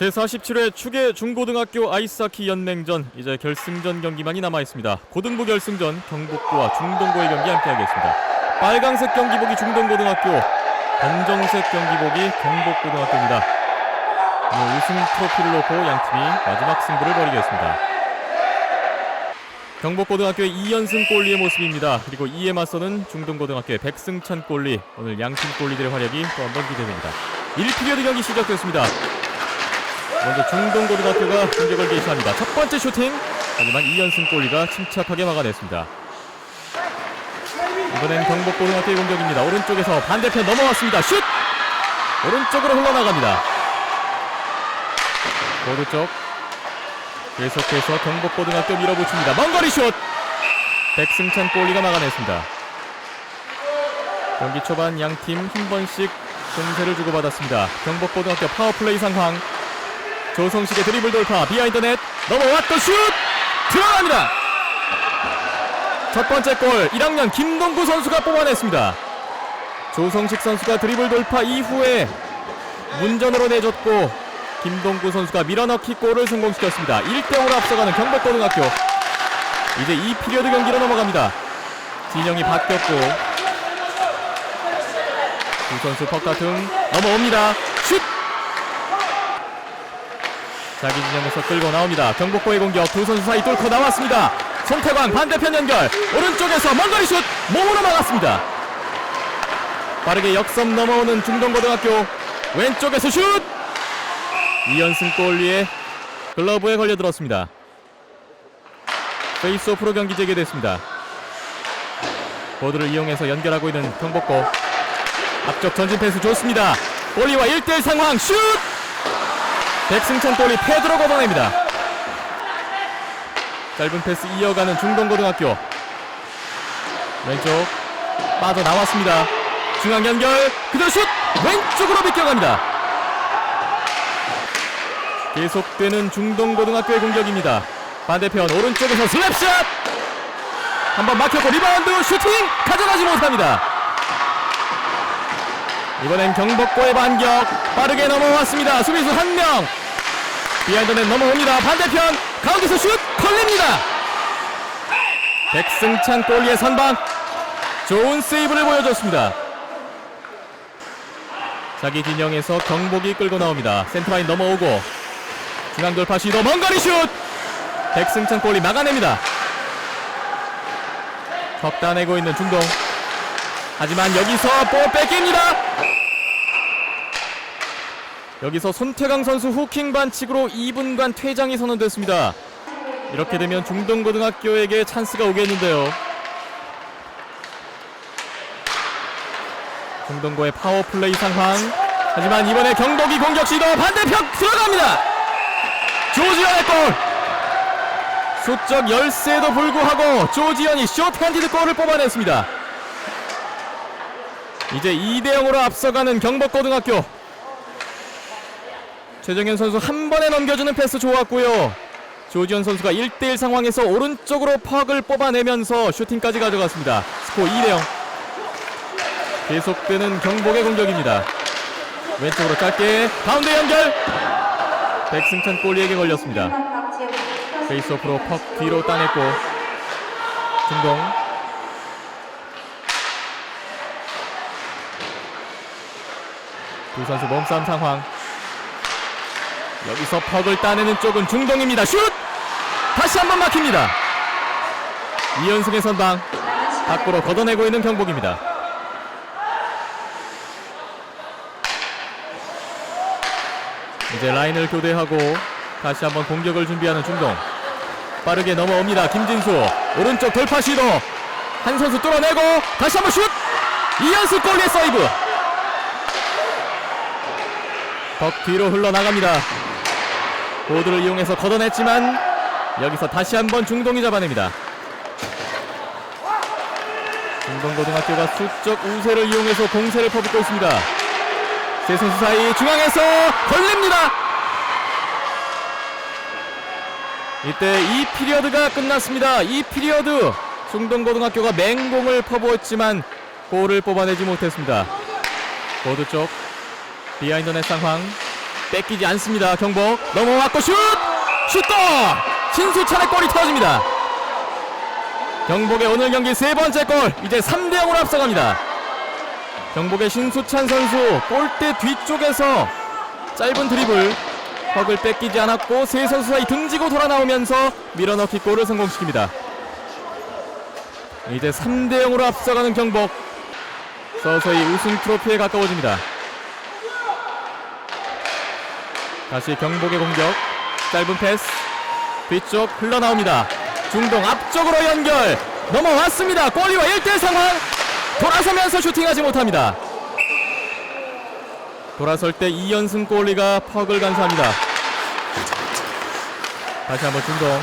제47회 축의 중고등학교 아이스하키 연맹전 이제 결승전 경기만이 남아 있습니다. 고등부 결승전 경북고와 중동고의 경기 함께하겠습니다. 빨강색 경기복이 중동고등학교, 검정색 경기복이 경북고등학교입니다. 우승 트로피를 놓고 양팀이 마지막 승부를 벌이겠습니다. 경북고등학교의 이연승 골리의 모습입니다. 그리고 이에 맞서는 중동고등학교의 백승찬 골리. 오늘 양팀 골리들의 활약이 또 한 번 기대됩니다. 1피리어드 경기 시작됐습니다. 먼저 중동고등학교가 공격을 개시합니다. 첫 번째 슈팅. 하지만 이연승 골리가 침착하게 막아냈습니다. 이번엔 경북고등학교의 공격입니다. 오른쪽에서 반대편 넘어왔습니다. 슛! 오른쪽으로 흘러나갑니다. 보드 쪽 계속해서 경북고등학교 밀어붙입니다. 먼 거리 슛! 백승찬 골리가 막아냈습니다. 경기 초반 양 팀 한 번씩 공세를 주고받았습니다. 경북고등학교 파워플레이 상황 조성식의 드리블 돌파 비하인드 넷 넘어왔던 슛! 들어갑니다! 첫 번째 골 1학년 김동구 선수가 뽑아냈습니다. 조성식 선수가 드리블 돌파 이후에 문전으로 내줬고 김동구 선수가 밀어넣기 골을 성공시켰습니다. 1대0으로 앞서가는 경북고등학교. 이제 2피리어드 경기로 넘어갑니다. 진영이 바뀌었고 두 선수 퍽다툼 넘어옵니다. 슛 자기 진영에서 끌고 나옵니다. 경복고의 공격 두 선수 사이 뚫고 나왔습니다. 송태광 반대편 연결 오른쪽에서 먼거리 슛 몸으로 막았습니다. 빠르게 역섬 넘어오는 중동고등학교 왼쪽에서 슛 이연승 골리에 글러브에 걸려들었습니다. 페이스오프로 경기 재개됐습니다. 보드를 이용해서 연결하고 있는 경복고 앞쪽 전진 패스 좋습니다. 골리와 1대1 상황 슛 백승찬 골이 패드로 걷어냅니다. 짧은 패스 이어가는 중동고등학교. 왼쪽 빠져나왔습니다. 중앙 연결 그대로 슛 왼쪽으로 비껴갑니다. 계속되는 중동고등학교의 공격입니다. 반대편 오른쪽에서 슬랩샷 한번 막혔고 리바운드 슈팅 가져가지 못합니다. 이번엔 경복고의 반격 빠르게 넘어왔습니다. 수비수 한명 비하인드는 넘어옵니다. 반대편 가운데서 슛 걸립니다. 백승찬 골리의 선방 좋은 세이브를 보여줬습니다. 자기 진영에서 경복이 끌고 나옵니다. 센터라인 넘어오고 중앙 돌파 시도 먼 거리 슛 백승찬 골리 막아냅니다. 턱 따내고 있는 중동 하지만 여기서 볼 뺏깁니다. 여기서 손태강 선수 후킹 반칙으로 2분간 퇴장이 선언됐습니다. 이렇게 되면 중동고등학교에게 찬스가 오겠는데요. 중동고의 파워플레이 상황. 하지만 이번에 경복이 공격 시도 반대편 들어갑니다. 조지현의 골. 수적 열세에도 불구하고 조지현이 숏 핸디드 골을 뽑아냈습니다. 이제 2대 0으로 앞서가는 경복고등학교. 최정현 선수 한 번에 넘겨주는 패스 좋았고요. 조지현 선수가 1대1 상황에서 오른쪽으로 퍽을 뽑아내면서 슈팅까지 가져갔습니다. 스코어 2대0. 계속되는 경복의 공격입니다. 왼쪽으로 짧게 가운데 연결. 백승찬 골리에게 걸렸습니다. 페이스오프로 퍽 뒤로 따냈고 중동 두 선수 몸싸움 상황 여기서 퍽을 따내는 쪽은 중동입니다. 슛! 다시 한번 막힙니다. 이연승의 선방 밖으로 걷어내고 있는 경복입니다. 이제 라인을 교대하고 다시 한번 공격을 준비하는 중동. 빠르게 넘어옵니다. 김진수 오른쪽 돌파 시도 한 선수 뚫어내고 다시 한번 슛! 이연승 골리의 서이브. 덕 뒤로 흘러나갑니다. 보드를 이용해서 걷어냈지만 여기서 다시 한번 중동이 잡아냅니다. 중동고등학교가 수적 우세를 이용해서 공세를 퍼붓고 있습니다. 세 선수 사이 중앙에서 걸립니다. 이때 이 피리어드가 끝났습니다. 이 피리어드 중동고등학교가 맹공을 퍼부었지만 골을 뽑아내지 못했습니다. 보드 쪽 비하인드 넷 상황 뺏기지 않습니다. 경복 넘어왔고 슛! 슛도! 신수찬의 골이 터집니다. 경복의 오늘 경기 세 번째 골 이제 3대 0으로 앞서갑니다. 경복의 신수찬 선수 골대 뒤쪽에서 짧은 드리블 턱을 뺏기지 않았고 세 선수 사이 등지고 돌아 나오면서 밀어넣기 골을 성공시킵니다. 이제 3대 0으로 앞서가는 경복 서서히 우승 트로피에 가까워집니다. 다시 경복의 공격 짧은 패스 뒤쪽 흘러나옵니다. 중동 앞쪽으로 연결 넘어왔습니다. 골리와 1대1 상황 돌아서면서 슈팅하지 못합니다. 돌아설 때 2연승 골리가 퍽을 간수합니다. 다시 한번 중동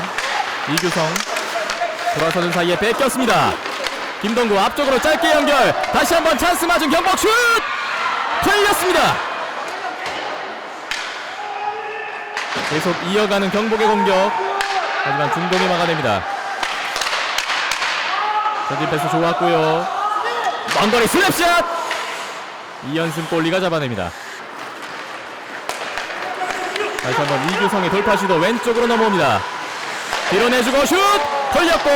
이규성 돌아서는 사이에 뺏겼습니다. 김동구 앞쪽으로 짧게 연결 다시 한번 찬스 맞은 경복 슛 걸렸습니다. 계속 이어가는 경복의 공격 하지만 중동이 막아냅니다. 전진 패스 좋았고요. 먼거리 슬랩샷 2연승 골리가 잡아냅니다. 다시 한번 이규성의 돌파 시도 왼쪽으로 넘어옵니다. 뒤로 내주고 슛 걸렸고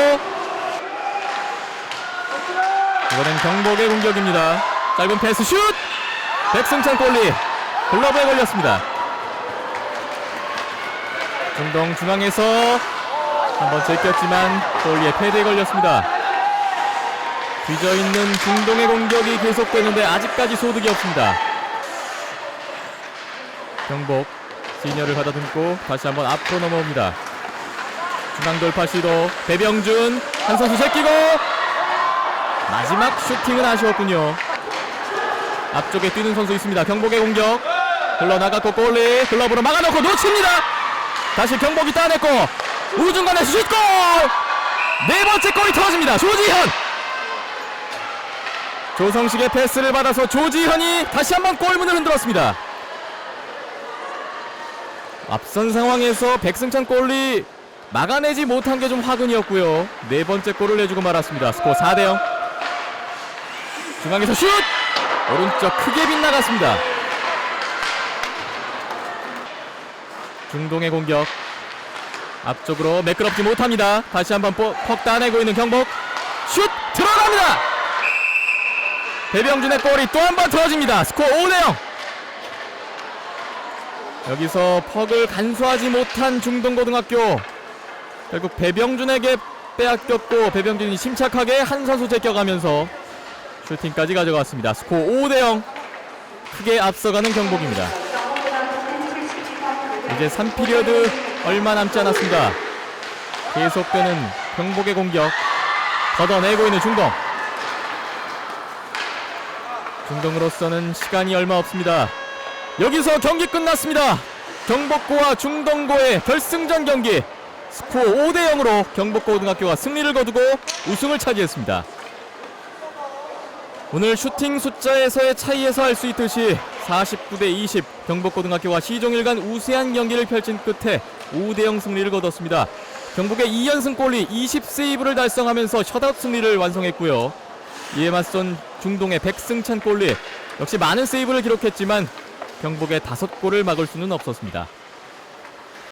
이번엔 경복의 공격입니다. 짧은 패스 슛 백승찬 골리 글러브에 걸렸습니다. 중동 중앙에서 한번 제꼈지만 골리의 패드에 걸렸습니다. 뒤져있는 중동의 공격이 계속되는데 아직까지 소득이 없습니다. 경복 시니어를 가다듬고 다시 한번 앞으로 넘어옵니다. 중앙 돌파 시도 배병준 한 선수 제끼고 마지막 슈팅은 아쉬웠군요. 앞쪽에 뛰는 선수 있습니다. 경복의 공격 흘러나갔고 골리 글러브로 막아놓고 놓칩니다. 다시 경복이 따냈고 우중간에서 슛골 네 번째 골이 터집니다. 조지현 조성식의 패스를 받아서 조지현이 다시 한번 골문을 흔들었습니다. 앞선 상황에서 백승찬 골리 막아내지 못한 게 좀 화근이었고요. 네 번째 골을 내주고 말았습니다. 스코어 4대 0. 중앙에서 슛! 오른쪽 크게 빗나갔습니다. 중동의 공격. 앞쪽으로 매끄럽지 못합니다. 다시 한번 퍽 따내고 있는 경복. 슛! 들어갑니다! 배병준의 골이 또 한번 터집니다. 스코어 5대 0. 여기서 퍽을 간수하지 못한 중동고등학교 결국 배병준에게 빼앗겼고 배병준이 침착하게 한 선수 제껴가면서 슈팅까지 가져갔습니다. 스코어 5대 0 크게 앞서가는 경복입니다. 이제 3피리어드 얼마 남지 않았습니다. 계속되는 경복의 공격 걷어내고 있는 중동 중동으로서는 시간이 얼마 없습니다. 여기서 경기 끝났습니다. 경복고와 중동고의 결승전 경기 스코어 5대 0으로 경복고등학교가 승리를 거두고 우승을 차지했습니다. 오늘 슈팅 숫자에서의 차이에서 알 수 있듯이 49대 20 경복고등학교와 시종일관 우세한 경기를 펼친 끝에 5대 0 승리를 거뒀습니다. 경북의 2연승 골리 20세이브를 달성하면서 셧아웃 승리를 완성했고요. 이에 맞선 중동의 백승찬 골리 역시 많은 세이브를 기록했지만 경북의 다섯 골을 막을 수는 없었습니다.